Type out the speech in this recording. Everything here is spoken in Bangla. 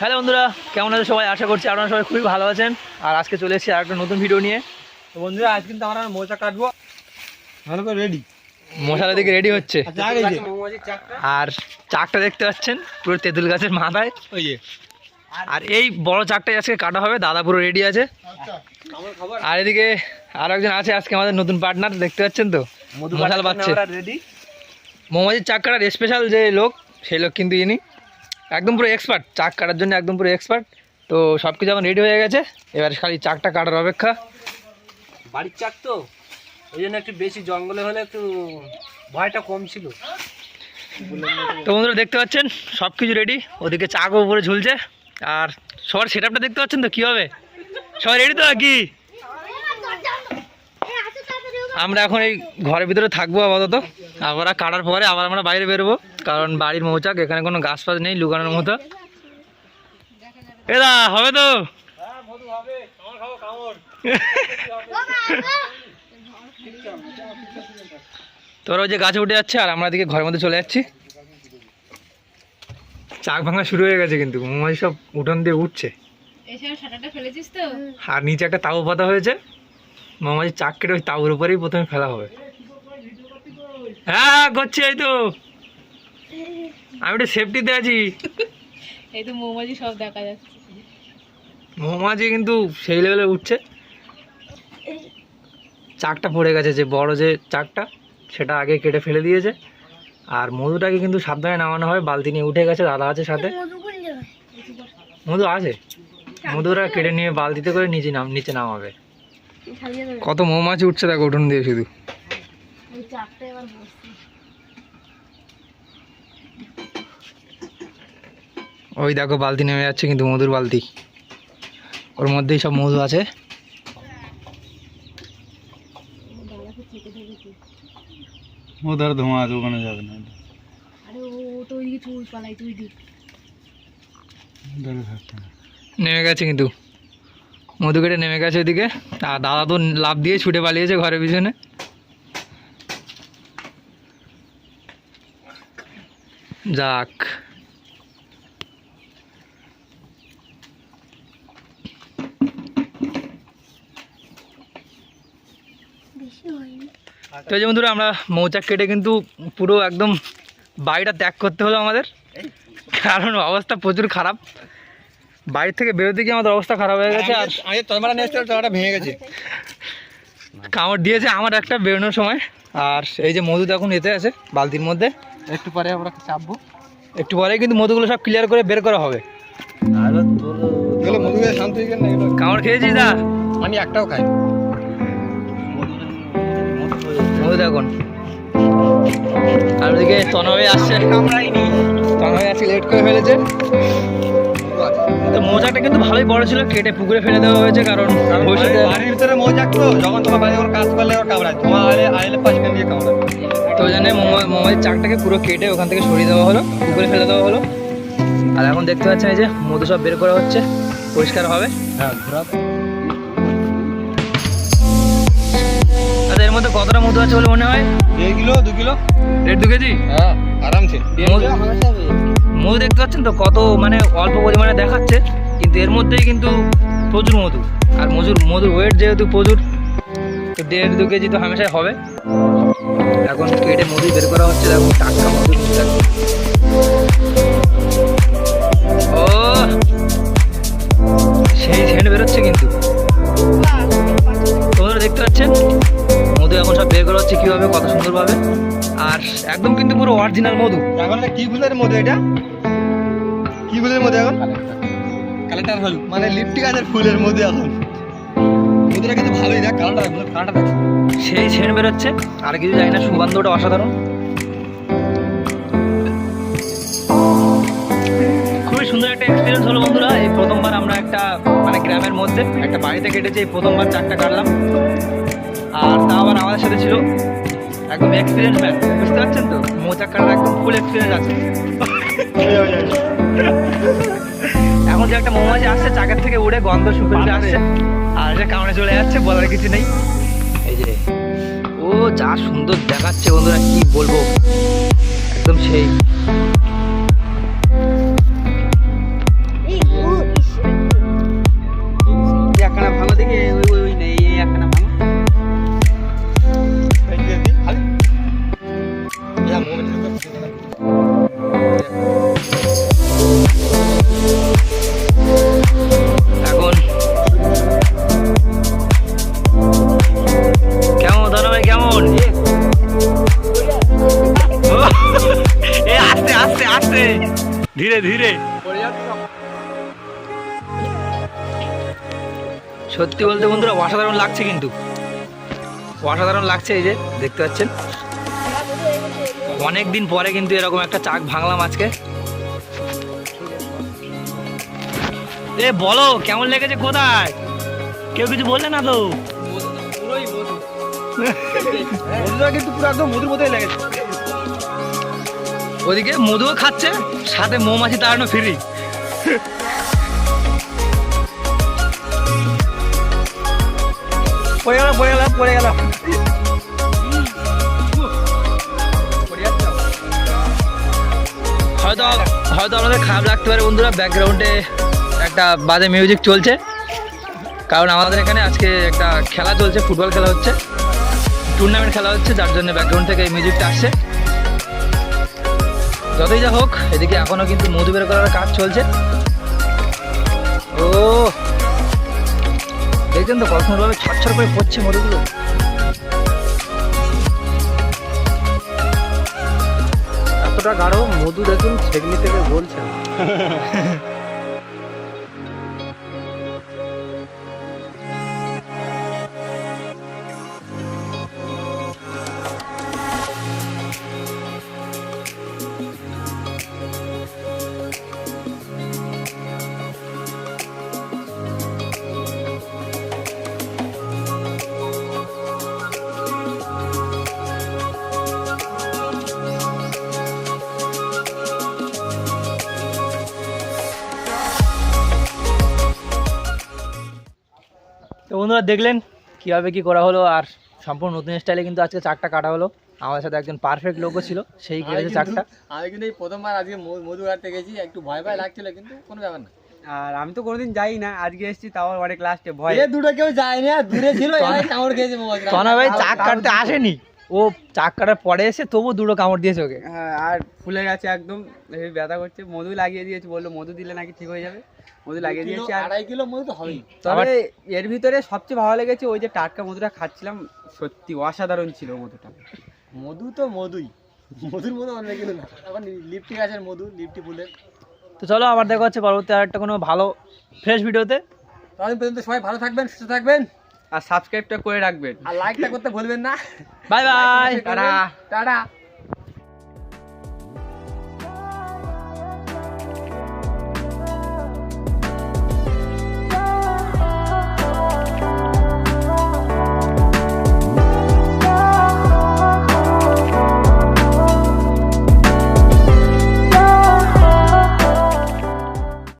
হ্যালো বন্ধুরা কেমন আছে সবাই? আশা করছি আপনারা সবাই খুবই ভালো আছেন। আর আজকে চলে এসেছি আর একটা নতুন ভিডিও নিয়ে। তো বন্ধুরা আজ কিন্তু আমরা মোচা কাটবো। ভালো করে রেডি মশালা দিকে রেডি হচ্ছে। আচ্ছা আর চাকটা দেখতে পাচ্ছেন পুরো তেঁতুল গাছের মাথায়। ওই যে। আর এই বড় চাকটাই আজকে কাটা হবে দাদা পুরো রেডি আছে। আর এদিকে আর একজন আছে আজকে আমাদের নতুন পার্টনার দেখতে পাচ্ছেন তো? মশাল বাচ্ছে রেডি মোমাজির চাক কাটার স্পেশাল যে লোক সেই লোক কিন্তু ইনি। একদম পুরো এক্সপার্ট চাক কাটার জন্য একদম পুরো এক্সপার্ট তো সব কিছু এখন রেডি হয়ে গেছে। এবার খালি চাকটা কাটার অপেক্ষা। বাড়ির চাক তো? ওই জন্য একটু বেশি জঙ্গলে হলে একটু ভয়টা কম ছিল। তো বন্ধুরা দেখতে পাচ্ছেন? সব কিছু রেডি ওদিকে চাকও উপরে ঝুলছে। আর সবার সেট আপটা দেখতে পাচ্ছেন তো? কী হবে? সবাই রেডি তো কি আমরা এখন এই ঘরের ভিতরে থাকব আপাতত। আবার কাটার পরে আবার আমরা বাইরে বেরোবো কারণ বাড়ির মৌচাক এখানে কোনো গাছ ফাছ নেই লুকানোর মতো। এদা হবে তো? তোরা ওই যে গাছে উঠে যাচ্ছে আর আমরা দিকে ঘরের মধ্যে চলে যাচ্ছি। চাক ভাঙা শুরু হয়ে গেছে কিন্তু মোমাই সব উঠোন দিয়ে উঠছে। আর নিচে একটা তাবু পাতা হয়েছে। মামাজি চাক কেটে ওই তাবুর উপরেই প্রথমে ফেলা হবে। হ্যাঁ করছি এই তো। আমি একটু সেফটিতে আছি। এই তো মৌমাছি সব দেখা যাচ্ছে। মৌমাছি কিন্তু সেই লেভেলে উঠছে। চাকটা পড়ে গেছে যে বড় যে চাকটা সেটা আগে কেটে ফেলে দিয়েছে। আর মধুটাকে কিন্তু সাবধানে নামানো হয় বালতি নিয়ে উঠে গেছে দাদা আছে সাথে। মধু আছে। মধুরা কেটে নিয়ে বালতিতে করে নিচে নাম নিচে নামাবে। কত মৌমাছি উঠছে দেখো উঠোন দিয়ে শুধু ওই চাপটা এবার বসছি ওই দেখো বালতি নেমে যাচ্ছে কিন্তু মধুর বালতি। ওর মধ্যেই সব মধু আছে। চেপে ধোঁয়া আছে ওখানে যাবে না। নেমে গেছে কিন্তু। মধু কেটে নেমে গেছে ওইদিকে। আর দাদা তো লাভ দিয়ে ছুটে পালিয়েছে ঘরের পিছনে। যাক। তো এই যে বন্ধুরা আমরা মৌচাক কেটে কিন্তু পুরো একদম বাড়িটা ত্যাগ করতে হলো আমাদের। কারণ অবস্থা প্রচুর খারাপ। বাড়ি থেকে বেরোতে গিয়ে আমাদের অবস্থা খারাপ হয়ে গেছে আর নিয়ে ভেঙে গেছে। কামড় দিয়েছে আমার একটা বেরোনোর সময়। আর এই যে মধু এখন এতে আছে বালতির মধ্যে। একটু পরে আমরা চাপবো। একটু পরে কিন্তু মধুগুলো সব ক্লিয়ার করে বের করা হবে। কামড় খেয়েছিস দা? আমি একটাও খাই মধু দেখুন। আর ওদিকে তনবে আসছে। তনবে আসছে লেট করে ফেলেছে। তো মৌচাকটা কিন্তু ভালোই বড় ছিল কেটে পুকুরে ফেলে দেওয়া হয়েছে কারণ বাড়ির ভিতরে মজা তো যখন তোমার বাড়ি কাজ করলে ওর কামড়ায়। তোমার আইলে আইলে পাঁচখান দিয়ে কামড়ায়। তো ওই জন্য মোবাইল চাকটাকে পুরো কেটে ওখান থেকে সরিয়ে দেওয়া হলো পুকুরে ফেলে দেওয়া হলো। আর এখন দেখতে পাচ্ছেন এই যে মধু সব বের করা হচ্ছে পরিষ্কার হবে। হ্যাঁ মধ্যে কতটা মধু আছে বলে মনে হয়? দেড় কিলো দু কিলো। দেড় দু কেজি? হ্যাঁ আরামসে। মধু- দেখতে পাচ্ছেন তো কত মানে অল্প পরিমাণে দেখাচ্ছে কিন্তু এর মধ্যেই কিন্তু প্রচুর মধু। আর মধুর মধুর ওয়েট যেহেতু প্রচুর তো দেড় দু কেজি তো হামেশাই হবে। এখন কেটে মধু বের করা হচ্ছে দেখুন টাটকা মধু। অরিজিনাল মধু। এখন কি ফুলের মধ্যে এটা? কি ফুলের মধ্যে এখন? কালেক্টার হল মানে লিপটি গাছের ফুলের মধ্যে এখন। মধুটা কিন্তু ভালোই দেখ কালারটা দেখ কালারটা দেখ। সেই সেন্ট বেরোচ্ছে। আর কিছু জানি না সুগন্ধটা অসাধারণ। খুবই সুন্দর একটা এক্সপিরিয়েন্স হলো বন্ধুরা। এই প্রথমবার আমরা একটা মানে গ্রামের মধ্যে একটা বাড়িতে কেটেছি। এই প্রথমবার চারটা কাটলাম। আর তা আবার আমাদের সাথে ছিল। একদম এক্সপিরিয়েন্স ম্যান বুঝতে পারছেন তো? মোজা কাটার একদম ফুল এক্সপিরিয়েন্স আছে। এখন যে একটা মৌমাছি আসছে চাকার থেকে উড়ে গন্ধ শুকে আসছে। আর যে কামড়ে চলে যাচ্ছে বলার কিছু নেই। এই যে ও যা সুন্দর দেখাচ্ছে বন্ধুরা কি বলব? একদম সেই সত্যি বলতে বন্ধুরা অসাধারণ লাগছে কিন্তু। অসাধারণ লাগছে এই যে, দেখতে পাচ্ছেন? অনেক দিন পরে কিন্তু এরকম একটা চাক ভাঙলাম আজকে। এ, বলো, কেমন লেগেছে কোথায়? কেউ কিছু বললে না তো? কিন্তু পুরো একদম লেগেছে ওদিকে মধুও খাচ্ছে, সাথে মৌমাছি তাড়ানো ফ্রি। পড়ে গেল পড়ে গেল পড়ে গেল। হয়তো হয়তো আমাদের খারাপ লাগতে পারে বন্ধুরা ব্যাকগ্রাউন্ডে একটা বাজে মিউজিক চলছে। কারণ আমাদের এখানে আজকে একটা খেলা চলছে ফুটবল খেলা হচ্ছে। টুর্নামেন্ট খেলা হচ্ছে, যার জন্য ব্যাকগ্রাউন্ড থেকে এই মিউজিকটা আসছে। যতই যা হোক, এদিকে এখনও কিন্তু মধু বের করার কাজ চলছে। ও দেখছেন তো কত সুন্দরভাবে ছটছট করে পড়ছে মধুগুলো এতটা গাঢ় মধু দেখুন ছেগনি থেকে বলছে বন্ধুরা দেখলেন কীভাবে কি করা হলো আর সম্পূর্ণ নতুন স্টাইলে কিন্তু আজকে চাকটা কাটা হলো। আমাদের সাথে একজন পারফেক্ট লোকও ছিল সেই কেটেছে চাকটা? আমি কিন্তু এই প্রথমবার আজকে মধু কাটতে গেছি একটু ভয় ভয় লাগছিল কিন্তু কোনো ব্যাপার না। আর আমি তো কোনোদিন যাই না আজকে এসেছি তাও অনেক লাস্টে ভয়। এ দুটো কেউ যায়নি আর দূরে ছিল এরাই কামড় খেয়েছে ভাই চাক কাটতে আসেনি। ও চাক কাটার পরে এসে তবু দুটো কামড় দিয়েছে ওকে। হ্যাঁ, আর ফুলে গেছে একদম হেবি ব্যথা করছে। মধু লাগিয়ে দিয়েছে বলল মধু দিলে নাকি ঠিক হয়ে যাবে। মধু লাগিয়ে দিয়েছি আর আড়াই কিলো মধু তো হবেই। তবে এর ভিতরে সবচেয়ে ভালো লেগেছে ওই যে টাটকা মধুটা খাচ্ছিলাম সত্যি অসাধারণ ছিল মধুটা। মধু তো মধুই। মধুর মধু অন্য কিছু না। এখন লিপটি গাছের মধু লিপটি ফুলের। তো চলো আবার দেখা হচ্ছে পরবর্তী আর একটা কোনো ভালো ফ্রেশ ভিডিওতে ততদিন পর্যন্ত সবাই ভালো থাকবেন সুস্থ থাকবেন। আর সাবস্ক্রাইবটা করে রাখবেন। আর লাইকটা করতে ভুলবেন না। Bye bye tata tata